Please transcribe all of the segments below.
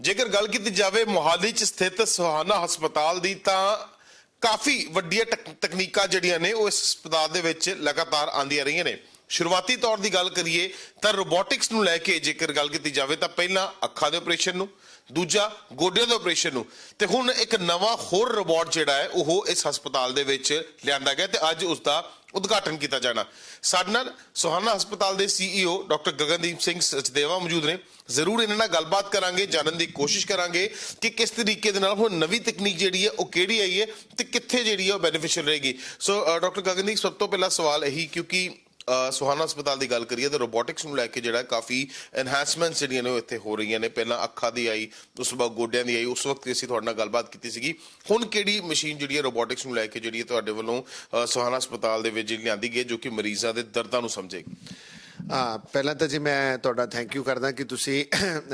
ਜੇਕਰ ਗੱਲ ਕੀਤੀ ਜਾਵੇ ਮੋਹਾਲੀ 'ਚ ਸਥਿਤ ਸੁਹਾਨਾ ਹਸਪਤਾਲ ਦੀ, ਤਾਂ ਕਾਫੀ ਵੱਡੀਆਂ ਟਕ- ਤਕਨੀਕਾਂ ਜਿਹੜੀਆਂ ਨੇ, ਉਹ ਇਸ ਹਸਪਤਾਲ ਦੇ ਵਿੱਚ ਲਗਾਤਾਰ ਆਉਂਦੀਆਂ ਰਹੀਆਂ ਨੇ। ਸ਼ੁਰੂਆਤੀ ਤੌਰ ਦੀ ਗੱਲ ਕਰੀਏ ਤਾਂ ਰੋਬੋਟਿਕਸ ਨੂੰ ਲੈ ਕੇ ਜੇਕਰ ਗੱਲ ਕੀਤੀ ਜਾਵੇ ਤਾਂ ਪਹਿਲਾਂ ਅੱਖਾਂ ਦੇ ਆਪਰੇਸ਼ਨ ਨੂੰ, ਦੂਜਾ ਗੋਡਿਆਂ ਦੇ ਆਪਰੇਸ਼ਨ ਨੂੰ। ਤੇ ਹੁਣ ਇੱਕ ਨਵਾਂ ਹੋਰ ਰੋਬੋਟ ਜਿਹੜਾ ਹੈ, ਉਹ ਇਸ ਹਸਪਤਾਲ ਦੇ ਵਿੱਚ ਲਿਆਂਦਾ ਗਿਆ ਤੇ ਅੱਜ ਉਸ ਦਾ ਉਦਘਾਟਨ ਕੀਤਾ ਜਾਣਾ। ਸਾਡੇ ਨਾਲ ਸੁਹਾਨਾ ਹਸਪਤਾਲ ਦੇ ਸੀਈਓ ਡਾਕਟਰ ਗਗਨਦੀਪ ਸਿੰਘ ਸਚਦੇਵਾ ਮੌਜੂਦ ਨੇ। ਜ਼ਰੂਰ ਇਹਨਾਂ ਨਾਲ ਗੱਲਬਾਤ ਕਰਾਂਗੇ, ਜਾਣਨ ਦੀ ਕੋਸ਼ਿਸ਼ ਕਰਾਂਗੇ ਕਿ ਕਿਸ ਤਰੀਕੇ ਦੇ ਨਾਲ ਹੁਣ ਨਵੀਂ ਤਕਨੀਕ ਜਿਹੜੀ ਹੈ, ਉਹ ਕਿਹੜੀ ਆਈ ਹੈ ਤੇ ਕਿੱਥੇ ਜਿਹੜੀ ਹੈ ਉਹ ਬੈਨੀਫੀਸ਼ੀਅਲ ਰਹੇਗੀ। ਸੋ ਡਾਕਟਰ ਗਗਨਦੀਪ, ਸਭ ਤੋਂ ਪਹਿਲਾ ਸਵਾਲ ਇਹੀ, ਕਿਉਂਕਿ ਸੁਹਾਨਾ ਹਸਪਤਾਲ ਦੀ ਗੱਲ ਕਰੀਏ ਤਾਂ ਰੋਬੋਟਿਕਸ ਨੂੰ ਲੈ ਕੇ ਜਿਹੜਾ ਕਾਫੀ ਐਨਹਾਂਸਮੈਂਟਸ ਜਿਹੜੀਆਂ ਨੇ ਉਹ ਇੱਥੇ ਹੋ ਰਹੀਆਂ ਨੇ। ਪਹਿਲਾਂ ਅੱਖਾਂ ਦੀ ਆਈ ਉਸ ਤੋਂ ਬਾਅਦ ਗੋਡਿਆਂ ਦੀ ਆਈ ਉਸ ਵਕਤ ਅਸੀਂ ਤੁਹਾਡੇ ਨਾਲ ਗੱਲਬਾਤ ਕੀਤੀ ਸੀਗੀ। ਹੁਣ ਕਿਹੜੀ ਮਸ਼ੀਨ ਜਿਹੜੀ ਹੈ ਰੋਬੋਟਿਕਸ ਨੂੰ ਲੈ ਕੇ ਜਿਹੜੀ ਹੈ ਤੁਹਾਡੇ ਵੱਲੋਂ ਅ, ਸੁਹਾਨਾ ਹਸਪਤਾਲ ਦੇ ਵਿੱਚ ਜਿਹੜੀ ਲਿਆਂਦੀ ਗਈ ਜੋ ਕਿ ਮਰੀਜ਼ਾਂ ਦੇ ਦਰਦਾਂ ਨੂੰ ਸਮਝੇਗੀ ਪਹਿਲਾਂ ਤਾਂ ਜੀ ਮੈਂ ਤੁਹਾਡਾ ਥੈਂਕ ਯੂ ਕਰਦਾ ਕਿ ਤੁਸੀਂ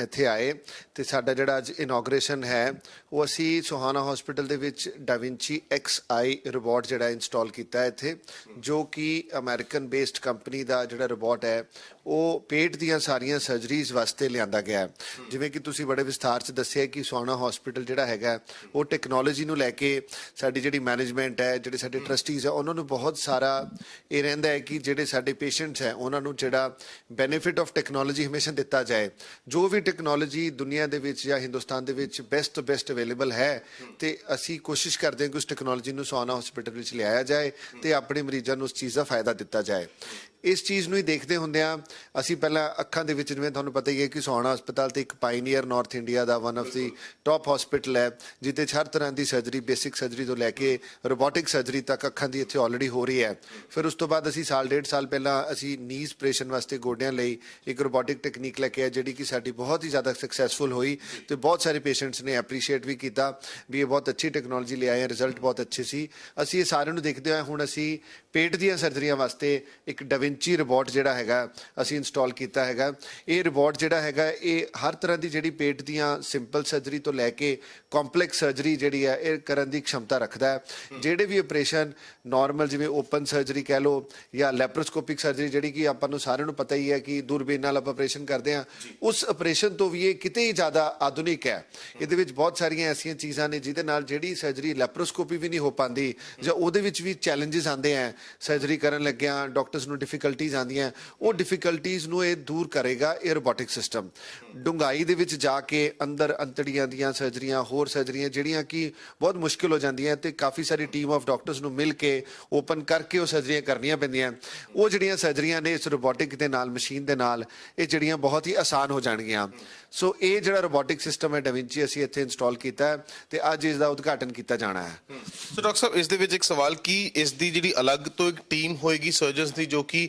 ਇੱਥੇ ਆਏ ਤੇ ਸਾਡਾ ਜਿਹੜਾ ਅੱਜ ਇਨੋਗ੍ਰੇਸ਼ਨ ਹੈ, ਉਹ ਅਸੀਂ ਸੁਹਾਨਾ ਹਸਪੀਟਲ ਦੇ ਵਿੱਚ ਡਾਵਿੰਚੀ XI ਰੋਬੋਟ ਜਿਹੜਾ ਇੰਸਟਾਲ ਕੀਤਾ ਹੈ ਇੱਥੇ, ਜੋ ਕਿ ਅਮਰੀਕਨ ਬੇਸਡ ਕੰਪਨੀ ਦਾ ਜਿਹੜਾ ਰੋਬੋਟ ਹੈ, ਉਹ ਪੇਟ ਦੀਆਂ ਸਾਰੀਆਂ ਸਰਜਰੀਜ਼ ਵਾਸਤੇ ਲਿਆਂਦਾ ਗਿਆ ਹੈ। ਜਿਵੇਂ ਕਿ ਤੁਸੀਂ ਬੜੇ ਵਿਸਥਾਰ 'ਚ ਦੱਸਿਆ ਕਿ ਸੁਹਾਨਾ ਹਸਪੀਟਲ ਜਿਹੜਾ ਹੈਗਾ, ਉਹ ਟੈਕਨੋਲੋਜੀ ਨੂੰ ਲੈ ਕੇ ਸਾਡੀ ਜਿਹੜੀ ਮੈਨੇਜਮੈਂਟ ਹੈ, ਜਿਹੜੇ ਸਾਡੇ ਟਰਸਟੀਜ਼ ਹੈ, ਉਹਨਾਂ ਨੂੰ ਬਹੁਤ ਸਾਰਾ ਇਹ ਰਹਿੰਦਾ ਹੈ ਕਿ ਜਿਹੜੇ ਸਾਡੇ ਪੇਸ਼ੈਂਟਸ ਹੈ, ਉਹਨਾਂ ਨੂੰ ਜਿਹੜਾ ਬੈਨੀਫਿਟ ਆਫ ਟੈਕਨੋਲੋਜੀ ਹਮੇਸ਼ਾ ਦਿੱਤਾ ਜਾਏ, ਜੋ ਵੀ ਟੈਕਨੋਲੋਜੀ ਦੁਨੀਆ ਦੇ ਵਿੱਚ ਜਾਂ ਹਿੰਦੁਸਤਾਨ ਦੇ ਵਿੱਚ ਬੈਸਟ ਤੋਂ ਬੈਸਟ ਅਵੇਲੇਬਲ ਹੈ, ਤੇ ਅਸੀਂ ਕੋਸ਼ਿਸ਼ ਕਰਦੇ ਹਾਂ ਕਿ ਉਸ ਟੈਕਨੋਲੋਜੀ ਨੂੰ ਸੋਨਾ ਹਸਪੀਟਲ ਵਿੱਚ ਲਿਆਇਆ ਜਾਏ ਤੇ ਆਪਣੇ ਮਰੀਜ਼ਾਂ ਨੂੰ ਉਸ ਚੀਜ਼ ਦਾ ਫਾਇਦਾ ਦਿੱਤਾ ਜਾਏ। ਇਸ ਚੀਜ਼ ਨੂੰ ਹੀ ਦੇਖਦੇ ਹੁੰਦਿਆਂ ਅਸੀਂ ਪਹਿਲਾਂ ਅੱਖਾਂ ਦੇ ਵਿੱਚ ਜਿਵੇਂ ਤੁਹਾਨੂੰ ਪਤਾ ਹੀ ਹੈ ਕਿ ਸੋਹਾਣਾ ਹਸਪਤਾਲ ਤੇ ਇੱਕ pioneer north India the one of the top hospital ਹੈ, ਜਿੱਥੇ ਹਰ ਤਰ੍ਹਾਂ ਦੀ ਸਰਜਰੀ ਬੇਸਿਕ ਸਰਜਰੀ ਤੋਂ ਲੈ ਕੇ ਰੋਬੋਟਿਕ ਸਰਜਰੀ ਤੱਕ ਅੱਖਾਂ ਦੀ ਇੱਥੇ ਆਲਰੇਡੀ ਹੋ ਰਹੀ ਹੈ। ਫਿਰ ਉਸ ਤੋਂ ਬਾਅਦ ਅਸੀਂ ਸਾਲ, ਡੇਢ ਸਾਲ ਪਹਿਲਾਂ ਅਸੀਂ ਨੀਜ਼ ਆਪਰੇਸ਼ਨ ਵਾਸਤੇ ਗੋਡਿਆਂ ਲਈ ਇੱਕ ਰੋਬੋਟਿਕ ਟੈਕਨੀਕ ਲੈ ਕੇ ਆਏ, ਜਿਹੜੀ ਕਿ ਸਾਡੀ ਬਹੁਤ ਹੀ ਜ਼ਿਆਦਾ ਸਕਸੈਸਫੁਲ ਹੋਈ ਤੇ ਬਹੁਤ ਸਾਰੇ ਪੇਸ਼ੈਂਟਸ ਨੇ ਐਪਰੀਸ਼ੀਏਟ ਵੀ ਕੀਤਾ ਵੀ ਇਹ ਬਹੁਤ ਅੱਛੀ ਟੈਕਨੋਲੋਜੀ ਲਿਆਏ ਰਿਜ਼ਲਟ ਬਹੁਤ ਅੱਛੇ ਸੀ। ਅਸੀਂ ਇਹ ਸਾਰਿਆਂ ਨੂੰ ਦੇਖਦੇ ਹੋਏ ਹੁਣ ਅਸੀਂ ਪੇਟ ਦੀਆਂ ਸਰਜਰੀਆਂ ਵਾਸਤੇ ਇੱਕ ਡਾਵਿੰਚੀ ਰੋਬੋਟ ਜਿਹੜਾ ਹੈਗਾ ਅਸੀਂ ਇੰਸਟਾਲ ਕੀਤਾ ਹੈਗਾ। ਇਹ ਰੋਬੋਟ ਜਿਹੜਾ ਹੈਗਾ ਇਹ ਹਰ ਤਰ੍ਹਾਂ ਦੀ ਜਿਹੜੀ ਪੇਟ ਦੀਆਂ ਸਿੰਪਲ ਸਰਜਰੀ ਤੋਂ ਲੈ ਕੇ ਕੰਪਲੈਕਸ ਸਰਜਰੀ ਜਿਹੜੀ ਹੈ ਇਹ ਕਰਨ ਦੀ ਖਮਤਾ ਰੱਖਦਾ ਹੈ। ਜਿਹੜੇ ਵੀ ਆਪਰੇਸ਼ਨ ਨਾਰਮਲ ਜਿਵੇਂ ਓਪਨ ਸਰਜਰੀ ਕਹਿ ਲਓ ਜਾਂ ਲੈਪਰੋਸਕੋਪਿਕ ਸਰਜਰੀ ਜਿਹੜੀ ਕਿ ਆਪਾਂ ਨੂੰ ਸਾਰਿਆਂ ਨੂੰ ਪਤਾ ਹੀ ਹੈ ਕਿ ਦੂਰਬੀਨ ਨਾਲ ਆਪਾਂ ਆਪਰੇਸ਼ਨ ਕਰਦੇ ਹਾਂ ਉਸ ਆਪਰੇਸ਼ਨ ਤੋਂ ਵੀ ਇਹ ਕਿਤੇ ਹੀ ਜ਼ਿਆਦਾ ਆਧੁਨਿਕ ਹੈ। ਇਹਦੇ ਵਿੱਚ ਬਹੁਤ ਸਾਰੀਆਂ ਐਸੀਆਂ ਚੀਜ਼ਾਂ ਨੇ ਜਿਹਦੇ ਨਾਲ ਜਿਹੜੀ ਸਰਜਰੀ ਲੈਪਰੋਸਕੋਪੀ ਵੀ ਨਹੀਂ ਹੋ ਪਾਉਂਦੀ ਜਾਂ ਉਹਦੇ ਵਿੱਚ ਵੀ ਚੈਲੰਜਸ ਆਉਂਦੇ ਆ ਸਰਜਰੀ ਕਰਨ ਲੱਗਿਆਂ ਡਾਕਟਰਸ ਨੂੰ ਡਿਫਿਕਲਟੀਜ਼ ਆਉਂਦੀਆਂ, ਉਹ ਡਿਫਿਕਲਟੀਜ਼ ਨੂੰ ਇਹ ਦੂਰ ਕਰੇਗਾ ਇਹ ਰੋਬੋਟਿਕ ਸਿਸਟਮ ਡੁੰਗਾਈ ਦੇ ਵਿੱਚ ਜਾ ਕੇ ਅੰਦਰ ਅੰਤੜੀਆਂ ਦੀਆਂ ਸਰਜਰੀਆਂ ਹੋਰ ਸਰਜਰੀਆਂ ਜਿਹੜੀਆਂ ਕਿ ਬਹੁਤ ਮੁਸ਼ਕਿਲ ਹੋ ਜਾਂਦੀਆਂ ਤੇ ਕਾਫੀ ਸਾਰੀ ਟੀਮ ਆਫ ਡਾਕਟਰਸ ਨੂੰ ਮਿਲ ਕੇ ਓਪਨ ਕਰਕੇ ਉਹ ਸਰਜਰੀਆਂ ਕਰਨੀਆਂ ਪੈਂਦੀਆਂ। ਉਹ ਜਿਹੜੀਆਂ ਸਰਜਰੀਆਂ ਨੇ ਇਸ ਰੋਬੋਟਿਕ ਦੇ ਨਾਲ ਮਸ਼ੀਨ ਦੇ ਨਾਲ, ਇਹ ਜਿਹੜੀਆਂ ਬਹੁਤ ਹੀ ਆਸਾਨ ਹੋ ਜਾਣਗੀਆਂ। ਸੋ ਇਹ ਜਿਹੜਾ ਰੋਬੋਟਿਕ ਸਿਸਟਮ ਹੈ ਡਾਵਿੰਚੀ ਅਸੀਂ ਇੱਥੇ ਇੰਸਟਾਲ ਕੀਤਾ ਹੈ ਤੇ ਅੱਜ ਇਸ ਦਾ ਉਦਘਾਟਨ ਕੀਤਾ ਜਾਣਾ ਹੈ। ਸੋ ਡਾਕਟਰ ਸਾਹਿਬ, ਇਸ ਦੇ ਵਿੱਚ ਇੱਕ ਸਵਾਲ, ਕੀ ਇਸ ਦੀ ਜਿਹੜੀ ਅਲੱਗ ਤੋਂ ਇੱਕ ਟੀਮ ਹੋਏਗੀ ਸਰਜਨਸ ਦੀ, ਜੋ ਕਿ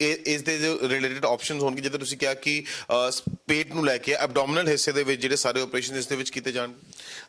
ਇਸ ਦੇ ਜੋ ਰਿਲੇਟਡ ਆਪਸ਼ਨਸ ਹੋਣਗੇ, ਜਿੱਦਾਂ ਤੁਸੀਂ ਕਿਹਾ ਕਿ ਪੇਟ ਨੂੰ ਲੈ ਕੇ ਐਬਡੋਮੀਨਲ ਹਿੱਸੇ ਦੇ ਵਿੱਚ ਜਿਹੜੇ ਸਾਰੇ ਆਪਰੇਸ਼ਨ ਇਸ ਦੇ ਵਿੱਚ ਕੀਤੇ ਜਾਣ।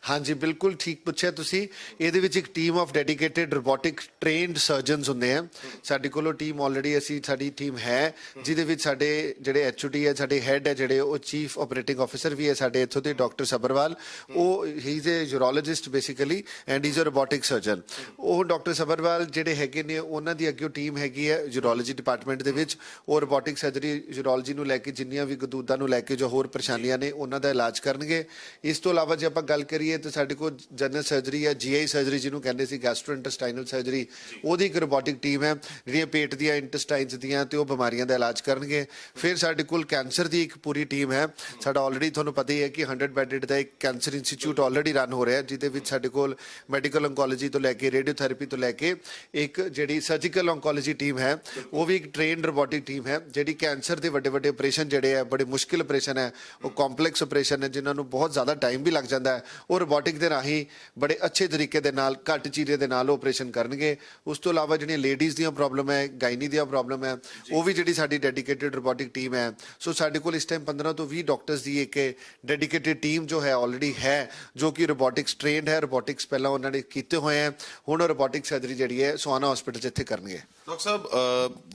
ਹਾਂਜੀ, ਬਿਲਕੁਲ ਠੀਕ ਪੁੱਛਿਆ ਤੁਸੀਂ। ਇਹਦੇ ਵਿੱਚ ਇੱਕ team of dedicated robotic trained surgeons ਹੁੰਦੇ ਆ। ਸਾਡੇ ਕੋਲੋਂ ਟੀਮ ਆਲਰੇਡੀ ਅਸੀਂ, ਸਾਡੀ ਟੀਮ ਹੈ, ਜਿਹਦੇ ਵਿੱਚ ਸਾਡੇ ਜਿਹੜੇ ਐਚਓਡੀ ਹੈ, ਸਾਡੇ ਹੈੱਡ ਹੈ, ਜਿਹੜੇ ਉਹ ਚੀਫ ਆਪਰੇਟਿੰਗ ਆਫੀਸਰ ਵੀ ਹੈ ਸਾਡੇ ਇੱਥੋਂ ਦੇ ਡਾਕਟਰ ਸਬਰਵਾਲ। ਉਹ he is a urologist basically and he is a robotic surgeon ਉਹ ਡਾਕਟਰ ਸਬਰਵਾਲ ਜਿਹੜੇ ਹੈਗੇ ਨੇ, ਉਹਨਾਂ ਦੀ ਅੱਗੇ ਟੀਮ ਹੈਗੀ ਹੈ ਯੂਰੋਲੋਜੀ ਡਿਪਾਰਟਮੈਂਟ ਦੇ ਵਿੱਚ ਉਹ ਰੋਬੋਟਿਕ ਸਰਜਰੀ ਯੂਰੋਲੋਜੀ ਨੂੰ ਲੈ ਕੇ ਜਿੰਨੀਆਂ ਵੀ ਗਦੂਦਾਂ ਨੂੰ ਲੈ ਕੇ ਜੋ ਹੋਰ ਪਰੇਸ਼ਾਨੀਆਂ ਨੇ, ਉਹਨਾਂ ਦਾ ਇਲਾਜ ਕਰਨਗੇ। ਇਸ ਤੋਂ ਇਲਾਵਾ ਜੇ ਆਪਾਂ ਗੱਲ ਕਰੀਏ ਤਾਂ ਸਾਡੇ ਕੋਲ ਜਨਰਲ ਸਰਜਰੀ ਹੈ ਜੀਆਈ ਸਰਜਰੀ ਜਿਹਨੂੰ ਕਹਿੰਦੇ ਸੀ ਗੈਸਟ੍ਰੋਇੰਟੇਸਟਾਈਨਲ ਸਰਜਰੀ ਉਹਦੀ ਇੱਕ ਰੋਬੋਟਿਕ ਟੀਮ ਹੈ, ਜਿਹੜੀਆਂ ਪੇਟ ਦੀਆਂ ਇੰਟੈਸਟਾਈਨਸ ਦੀਆਂ ਤੇ ਉਹ ਬਿਮਾਰੀਆਂ ਦਾ ਇਲਾਜ ਕਰਨਗੇ। ਫਿਰ ਸਾਡੇ ਕੋਲ ਕੈਂਸਰ ਦੀ ਇੱਕ ਪੂਰੀ ਟੀਮ ਹੈ। ਸਾਡਾ ਆਲਰੇਡੀ ਤੁਹਾਨੂੰ ਪਤਾ ਹੀ ਹੈ ਕਿ 100 ਬੈਡਡ ਦਾ ਇੱਕ ਕੈਂਸਰ ਇੰਸਟੀਚਿਊਟ ਆਲਰੇਡੀ ਰਨ ਹੋ ਰਿਹਾ ਜਿਹਦੇ ਵਿੱਚ ਸਾਡੇ ਕੋਲ ਮੈਡੀਕਲ ਓਨਕੋਲੋਜੀ ਤੋਂ ਲੈ ਕੇ ਰੇਡੀਓਥੈਰੇਪੀ ਤੋਂ ਲੈ ਕੇ ਇੱਕ ਜਿਹੜੀ ਸਰਜੀਕਲ ਓਨਕੋਲੋਜੀ ਟੀਮ ਹੈ, ਉਹ ਵੀ ਇੱਕ ਟ੍ਰੇਨਡ ਰੋਬੋਟਿਕ ਟੀਮ ਹੈ ਜਿਹੜੀ ਕੈਂਸਰ ਦੇ ਵੱਡੇ ਵੱਡੇ ਆਪਰੇਸ਼ਨ ਜਿਹੜੇ ਆ ਬੜੇ ਮੁਸ਼ਕਿਲ ਆਪਰੇਸ਼ਨ ਹੈ ਉਹ ਕੰਪਲੈਕਸ ਆਪਰੇਸ਼ਨ ਹੈ ਜਿਨ੍ਹਾਂ ਨੂੰ ਬਹੁਤ ਜ਼ਿਆਦਾ ਟਾਈਮ ਵੀ ਲੱਗ ਜਾਂਦਾ ਹੈ ਉਹ ਰੋਬੋਟਿਕ ਦੇ ਰਾਹੀਂ ਬੜੇ ਅੱਛੇ ਤਰੀਕੇ ਦੇ ਨਾਲ ਘੱਟ ਚੀਰੇ ਦੇ ਨਾਲ ਉਹ ਆਪਰੇਸ਼ਨ ਕਰਨਗੇ। ਉਸ ਤੋਂ ਇਲਾਵਾ ਜਿਹੜੀਆਂ ਲੇਡੀਜ਼ ਦੀਆਂ ਪ੍ਰੋਬਲਮ ਹੈ ਗਾਇਨੀ ਦੀਆਂ ਪ੍ਰੋਬਲਮ ਹੈ ਉਹ ਵੀ ਜਿਹੜੀ ਸਾਡੀ ਡੈਡੀਕੇਟਿਡ ਰੋਬੋਟਿਕ ਟੀਮ ਹੈ ਸੋ ਸਾਡੇ ਕੋਲ ਇਸ ਟਾਈਮ 15 ਤੋਂ 20 ਡਾਕਟਰਸ ਦੀ ਇੱਕ ਡੈਡੀਕੇਟਿਡ ਟੀਮ ਜੋ ਹੈ ਆਲਰੇਡੀ ਹੈ ਜੋ ਕਿ ਰੋਬੋਟਿਕਸ ਟ੍ਰੇਨਡ ਹੈ ਰੋਬੋਟਿਕਸ ਪਹਿਲਾਂ ਉਹਨਾਂ ਨੇ ਕੀਤੇ ਹੋਏ ਹੈ ਹੁਣ ਰੋਬੋਟਿਕ ਸਰਜਰੀ ਜਿਹੜੀ ਹੈ ਸੁਹਾਨਾ ਹਸਪੀਟਲ 'ਚ ਇੱਥੇ ਕਰਨਗੇ। ਡਾਕਟਰ ਸਾਹਿਬ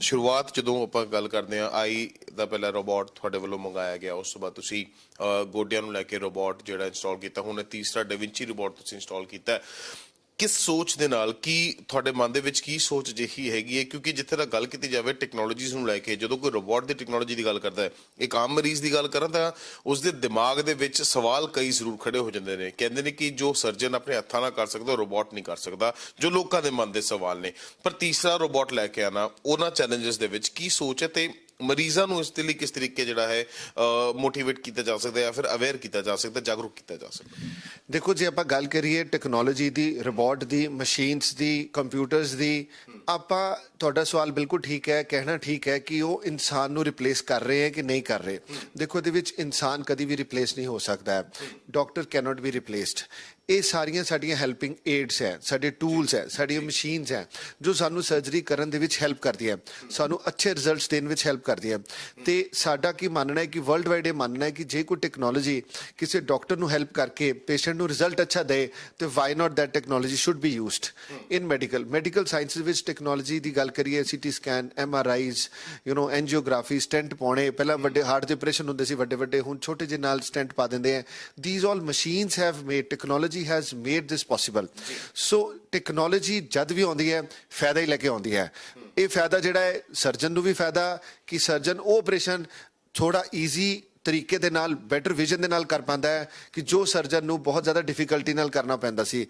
ਸ਼ੁਰੂਆਤ ਜਦੋਂ ਆਪਾਂ ਗੱਲ ਕਰਦੇ ਹਾਂ ਆਈ ਦਾ ਪਹਿਲਾ ਰੋਬੋਟ ਤੁਹਾਡੇ ਵੱਲੋਂ ਮੰਗਾਇਆ ਗਿਆ ਉਸ ਤੋਂ ਬਾਅਦ ਤੁਸੀਂ ਅ, ਗੋਡਿਆਂ ਨੂੰ ਲੈ ਕੇ ਰੋਬੋਟ ਜਿਹੜਾ ਇੰਸਟਾਲ ਕੀਤਾ ਹੁਣ ਤੀਸਰਾ ਡਾਵਿੰਚੀ ਰੋਬੋਟ ਤੁਸੀਂ ਇੰਸਟਾਲ ਕੀਤਾ। ਕਿਸ ਸੋਚ ਦੇ ਨਾਲ, ਕੀ ਤੁਹਾਡੇ ਮਨ ਦੇ ਵਿੱਚ ਕੀ ਸੋਚ ਜਿਹੀ ਹੈਗੀ ਹੈ? ਕਿਉਂਕਿ ਜਿੱਥੇ ਤੱਕ ਗੱਲ ਕੀਤੀ ਜਾਵੇ ਟੈਕਨੋਲੋਜੀਜ਼ ਨੂੰ ਲੈ ਕੇ, ਜਦੋਂ ਕੋਈ ਰੋਬੋਟ ਦੀ ਟੈਕਨੋਲੋਜੀ ਦੀ ਗੱਲ ਕਰਦਾ ਹੈ, ਇੱਕ ਆਮ ਮਰੀਜ਼ ਦੀ ਗੱਲ ਕਰਾਂ ਤਾਂ ਉਸ ਦੇ ਦਿਮਾਗ ਦੇ ਵਿੱਚ ਸਵਾਲ ਕਈ ਜ਼ਰੂਰ ਖੜੇ ਹੋ ਜਾਂਦੇ ਨੇ। ਕਹਿੰਦੇ ਨੇ ਕਿ ਜੋ ਸਰਜਨ ਆਪਣੇ ਹੱਥਾਂ ਨਾਲ ਕਰ ਸਕਦਾ ਰੋਬੋਟ ਨਹੀਂ ਕਰ ਸਕਦਾ, ਜੋ ਲੋਕਾਂ ਦੇ ਮਨ ਦੇ ਸਵਾਲ ਨੇ। ਪਰ ਤੀਸਰਾ ਰੋਬੋਟ ਲੈ ਕੇ ਆਣਾ ਉਹਨਾਂ ਚੈਲੰਜਸ ਦੇ ਵਿੱਚ ਕੀ ਸੋਚ ਹੈ ਤੇ ਮਰੀਜ਼ਾਂ ਨੂੰ ਇਸ ਦੇ ਲਈ ਕਿਸ ਤਰੀਕੇ ਜਿਹੜਾ ਹੈ ਮੋਟੀਵੇਟ ਕੀਤਾ ਜਾ ਸਕਦਾ ਹੈ ਜਾਂ ਫਿਰ ਅਵੇਅਰ ਕੀਤਾ ਜਾ ਸਕਦਾ ਜਾਗਰੂਕ ਕੀਤਾ ਜਾ ਸਕਦਾ ਦੇਖੋ ਜੇ, ਆਪਾਂ ਗੱਲ ਕਰੀਏ ਟੈਕਨੋਲੋਜੀ ਦੀ ਰੋਬੋਟ ਦੀ ਮਸ਼ੀਨਸ ਦੀ ਕੰਪਿਊਟਰਸ ਦੀ, ਆਪਾਂ ਤੁਹਾਡਾ ਸਵਾਲ ਬਿਲਕੁਲ ਠੀਕ ਹੈ, ਕਹਿਣਾ ਠੀਕ ਹੈ ਕਿ ਉਹ ਇਨਸਾਨ ਨੂੰ ਰਿਪਲੇਸ ਕਰ ਰਹੇ ਹੈ ਕਿ ਨਹੀਂ ਕਰ ਰਹੇ। ਦੇਖੋ, ਇਹਦੇ ਵਿੱਚ ਇਨਸਾਨ ਕਦੀ ਵੀ ਰਿਪਲੇਸ ਨਹੀਂ ਹੋ ਸਕਦਾ ਹੈ। ਡਾਕਟਰ ਕੈਨੋਟ ਬੀ ਰਿਪਲੇਸਡ ਇਹ ਸਾਰੀਆਂ ਸਾਡੀਆਂ ਹੈਲਪਿੰਗ ਏਡਸ ਹੈ ਸਾਡੇ ਟੂਲਸ ਹੈ ਸਾਡੀਆਂ ਮਸ਼ੀਨਸ ਹੈ ਜੋ ਸਾਨੂੰ ਸਰਜਰੀ ਕਰਨ ਦੇ ਵਿੱਚ ਹੈਲਪ ਕਰਦੀਆਂ ਸਾਨੂੰ ਅੱਛੇ ਰਿਜ਼ਲਟਸ ਦੇਣ ਵਿੱਚ ਹੈਲਪ ਕਰਦੀਆਂ ਤੇ ਸਾਡਾ ਕੀ ਮੰਨਣਾ ਹੈ ਕਿ ਵਰਲਡ ਵਾਈਡ ਇਹ ਮੰਨਣਾ ਹੈ ਕਿ ਜੇ ਕੋਈ ਟੈਕਨੋਲੋਜੀ ਕਿਸੇ ਡਾਕਟਰ ਨੂੰ ਹੈਲਪ ਕਰਕੇ ਪੇਸ਼ੈਂਟ ਨੂੰ ਰਿਜ਼ਲਟ ਅੱਛਾ ਦੇ ਤੇ why not that technology should be used in medical medical sciences ਵਿੱਚ ਟੈਕਨੋਲੋਜੀ ਦੀ ਗੱਲ ਕਰੀਏ CT scan M R Is you know angiography stent ਪਾਉਣੇ ਪਹਿਲਾਂ ਵੱਡੇ ਹਾਰਟ ਦੇ ਆਪਰੇਸ਼ਨ ਹੁੰਦੇ ਸੀ ਵੱਡੇ ਵੱਡੇ ਹੁਣ ਛੋਟੇ ਜਿਹੇ ਨਾਲ ਸਟੈਂਟ ਪਾ ਦਿੰਦੇ ਆ these all machines have made technology has made this possible so technology ਜਦ ਵੀ ਆਉਂਦੀ ਹੈ ਫਾਇਦਾ ਹੀ ਲੈ ਕੇ ਆਉਂਦੀ ਹੈ। ਇਹ ਫਾਇਦਾ ਜਿਹੜਾ ਹੈ ਸਰਜਨ ਨੂੰ ਵੀ ਫਾਇਦਾ ਕਿ ਸਰਜਨ ਉਹ ਆਪਰੇਸ਼ਨ ਥੋੜਾ ਈਜ਼ੀ ਤਰੀਕੇ ਦੇ ਨਾਲ ਬੈਟਰ ਵਿਜ਼ਨ ਦੇ ਨਾਲ ਕਰ ਪਾਉਂਦਾ ਹੈ ਕਿ ਜੋ ਸਰਜਨ ਨੂੰ ਬਹੁਤ ਜ਼ਿਆਦਾ ਡਿਫਿਕਲਟੀ ਨਾਲ ਕਰਨਾ ਪੈਂਦਾ ਸੀ।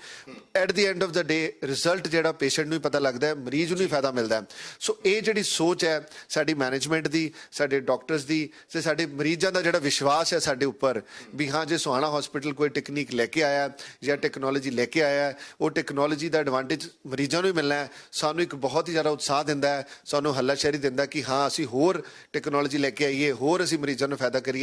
At the end of the day result ਜਿਹੜਾ ਪੇਸ਼ੈਂਟ ਨੂੰ ਹੀ ਪਤਾ ਲੱਗਦਾ ਹੈ, ਮਰੀਜ਼ ਨੂੰ ਹੀ ਫਾਇਦਾ ਮਿਲਦਾ ਹੈ। ਸੋ ਇਹ ਜਿਹੜੀ ਸੋਚ ਹੈ ਸਾਡੀ ਮੈਨੇਜਮੈਂਟ ਦੀ, ਸਾਡੇ ਡਾਕਟਰਸ ਦੀ ਤੇ ਸਾਡੇ ਮਰੀਜ਼ਾਂ ਦਾ ਜਿਹੜਾ ਵਿਸ਼ਵਾਸ ਹੈ ਸਾਡੇ ਉੱਪਰ ਵੀ ਹਾਂ, ਜੇ ਸੁਹਾਣਾ ਹਸਪੀਟਲ ਕੋਈ ਟੈਕਨੀਕ ਲੈ ਕੇ ਆਇਆ ਜਾਂ ਟੈਕਨੋਲੋਜੀ ਲੈ ਕੇ ਆਇਆ ਉਹ ਟੈਕਨੋਲੋਜੀ ਦਾ ਐਡਵਾਂਟੇਜ ਮਰੀਜ਼ਾਂ ਨੂੰ ਹੀ ਮਿਲਣਾ ਹੈ। ਸਾਨੂੰ ਇੱਕ ਬਹੁਤ ਹੀ ਜ਼ਿਆਦਾ ਉਤਸ਼ਾਹ ਦਿੰਦਾ ਹੈ, ਸਾਨੂੰ ਹੱਲਾਸ਼ੇਰੀ ਦਿੰਦਾ ਕਿ ਹਾਂ, ਅਸੀਂ ਹੋਰ ਟੈਕਨੋਲੋਜੀ ਲੈ ਕੇ ਆਈਏ, ਹੋਰ ਅਸੀਂ ਮਰੀਜ਼ਾਂ ਨੂੰ ਫਾਇਦਾ ਕਰੀਏ।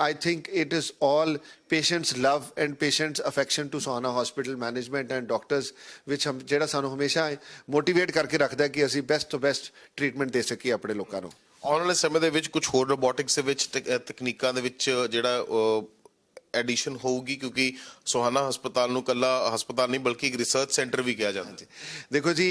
I think it is all patients love and patients affection to Sohana hospital management and doctors ਵਿੱਚ ਹਮ ਜਿਹੜਾ ਸਾਨੂੰ ਹਮੇਸ਼ਾ ਮੋਟੀਵੇਟ ਕਰਕੇ ਰੱਖਦਾ ਕਿ ਅਸੀਂ ਬੈਸਟ ਤੋਂ ਬੈਸਟ ਟ੍ਰੀਟਮੈਂਟ ਦੇ ਸਕੀਏ ਆਪਣੇ ਲੋਕਾਂ ਨੂੰ ਆਉਣ ਵਾਲੇ ਸਮੇਂ ਦੇ ਵਿੱਚ ਕੁਝ ਹੋਰ ਰੋਬੋਟਿਕਸ ਦੇ ਵਿੱਚ ਤਕ- ਤਕਨੀਕਾਂ ਦੇ ਵਿੱਚ ਜਿਹੜਾ ਐਡੀਸ਼ਨ ਹੋਊਗੀ ਕਿਉਂਕਿ ਸੋਹਾਣਾ ਹਸਪਤਾਲ ਨੂੰ ਕੱਲਾ ਹਸਪਤਾਲ ਨਹੀਂ ਬਲਕਿ ਇੱਕ ਰਿਸਰਚ ਸੈਂਟਰ ਵੀ ਕਿਹਾ ਜਾਂਦਾ। ਹੈ ਦੇਖੋ ਜੀ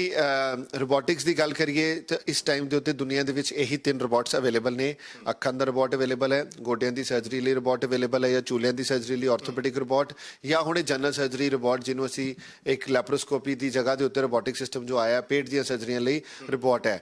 ਰੋਬੋਟਿਕਸ ਦੀ ਗੱਲ ਕਰੀਏ ਤਾਂ ਇਸ ਟਾਈਮ ਦੇ ਉੱਤੇ ਦੁਨੀਆ ਦੇ ਵਿੱਚ ਇਹੀ ਤਿੰਨ ਰੋਬੋਟਸ ਅਵੇਲੇਬਲ ਨੇ। ਅੱਖਾਂ ਦਾ ਰੋਬੋਟ ਅਵੇਲੇਬਲ ਹੈ, ਗੋਡਿਆਂ ਦੀ ਸਰਜਰੀ ਲਈ ਰੋਬੋਟ ਅਵੇਲੇਬਲ ਹੈ ਜਾਂ ਚੂਲਿਆਂ ਦੀ ਸਰਜਰੀ ਲਈ ਆਰਥੋਪੈਡਿਕ ਰੋਬੋਟ ਜਾਂ ਹੁਣੇ ਜਨਰਲ ਸਰਜਰੀ ਰੋਬੋਟ ਜਿਹਨੂੰ ਅਸੀਂ ਇੱਕ ਲੈਪਰੋਸਕੋਪੀ ਦੀ ਜਗ੍ਹਾ ਦੇ ਉੱਤੇ ਰੋਬੋਟਿਕ ਸਿਸਟਮ ਜੋ ਆਇਆ, ਪੇਟ ਦੀਆਂ ਸਰਜਰੀਆਂ ਲਈ ਰੋਬੋਟ ਹੈ।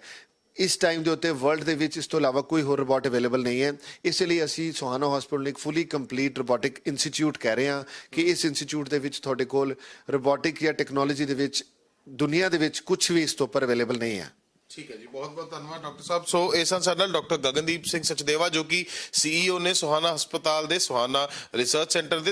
ਇਸ ਟਾਈਮ ਦੇ ਉੱਤੇ ਵਰਲਡ ਦੇ ਵਿੱਚ ਇਸ ਤੋਂ ਇਲਾਵਾ ਕੋਈ ਹੋਰ ਰੋਬੋਟ ਅਵੇਲੇਬਲ ਨਹੀਂ ਹੈ। ਇਸ ਲਈ ਅਸੀਂ ਸੋਹਾਣਾ ਹਸਪੀਟਲ ਇੱਕ ਫੁੱਲੀ ਕੰਪਲੀਟ ਰੋਬੋਟਿਕ ਇੰਸਟੀਚਿਊਟ ਕਹਿ ਰਹੇ ਹਾਂ ਕਿ ਇਸ ਇੰਸਟੀਚਿਊਟ ਦੇ ਵਿੱਚ ਤੁਹਾਡੇ ਕੋਲ ਰੋਬੋਟਿਕ ਜਾਂ ਟੈਕਨੋਲੋਜੀ ਦੇ ਵਿੱਚ, ਦੁਨੀਆ ਦੇ ਵਿੱਚ ਕੁਝ ਵੀ ਇਸ ਤੋਂ ਉੱਪਰ ਅਵੇਲੇਬਲ ਨਹੀਂ ਹੈ। ਠੀਕ ਹੈ ਜੀ, ਬਹੁਤ ਬਹੁਤ ਧੰਨਵਾਦ ਡਾਕਟਰ ਸਾਹਿਬ। ਸੋ ਇਹ ਸਨ ਸਾਡੇ ਨਾਲ ਡਾਕਟਰ ਗਗਨਦੀਪ ਸਿੰਘ ਸਚਦੇਵਾ ਜੋ ਕਿ ਸੀਈਓ ਨੇ ਸੁਹਾਨਾ ਹਸਪਤਾਲ ਦੇ ਸੁਹਾਨਾ ਰਿਸਰਚ ਸੈਂਟਰ ਦੇ